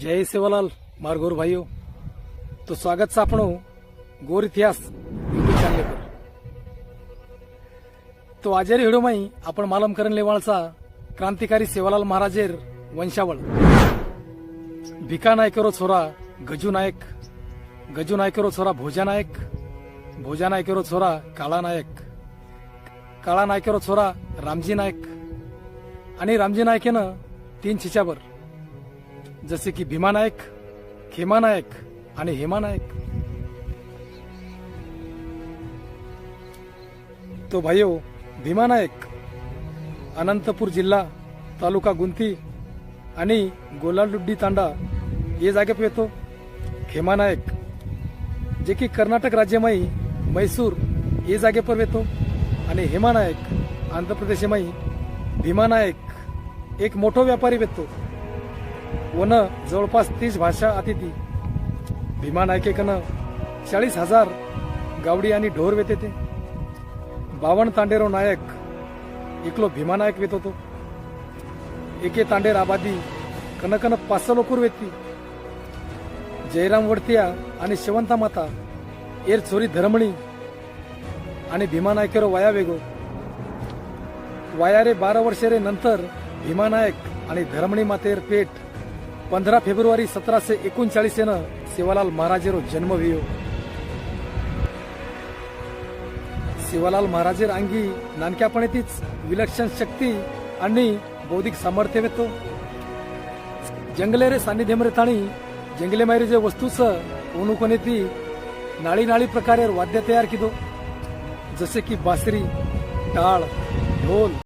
जय सेवालाल मार गोर ભાઈઓ तो स्वागत છે આપણું ગોર ઇતિહાસ યુટ્યુબ ચેનલ પર તો આજેરી હિડોમાં आपण मालमकरण लेवाळचा क्रांतिकारी सेवालाल महाराजेर वंशावळ। भिका नायकरो छोरा गजू नायक गजू नायकरो छोरा भोजा नायक भोजा नायकरो छोरा काळा नायक काळा नायकेरो छोरा रामजी नायक आणि रामजी नायकेनं तीन छिच्यावर जसे की भीमा नायक खेमा नायक आणि हेमा नायक. तो भाईओ भीमा नायक अनंतपूर जिल्हा तालुका गुंती आणि गोलालुड्डी तांडा हे जागेप येतो. खेमा नायक जे की कर्नाटक राज्यमयी मैसूर हे जागेपर येतो. आणि हेमा नायक आंध्र प्रदेशमयी भीमा नायक एक मोठो व्यापारी भेटतो वन जवळपास तीस भाषा अतिथी. भीमा नायकेकनं चाळीस हजार गावडी आणि ढोर वेत येते. बावन्न तांडेरो नायक एकलो भीमा नायक वेत होतो. एके तांडेर आबादी कनकन पाच लोकूर वेती. जयराम वडतिया आणि शेवंता माता एर छोरी धरमणी आणि भीमा नायकेरो वाया वेगो. वाया रे बारा वर्षे रे नंतर भीमा नायक आणि धरमणी मातेर पेठ पंधरा फेब्रुवारी सतराशे एकोणचाळीस एकोणचाळीसेनं शिवालाल महाराजेरो जन्म वियो शिवालाल महाराजेर अंगी नानक्यापणे तीच विलक्षण शक्ती आणि बौद्धिक सामर्थ्य वेतो जंगले रे सानिध्यम रे ताणी जंगले मायरे जे वस्तूच ओनुकोने ती नाळी नाळी प्रकारे वाद्य तयार किदो. जसे की बासरी टाळ ढोल.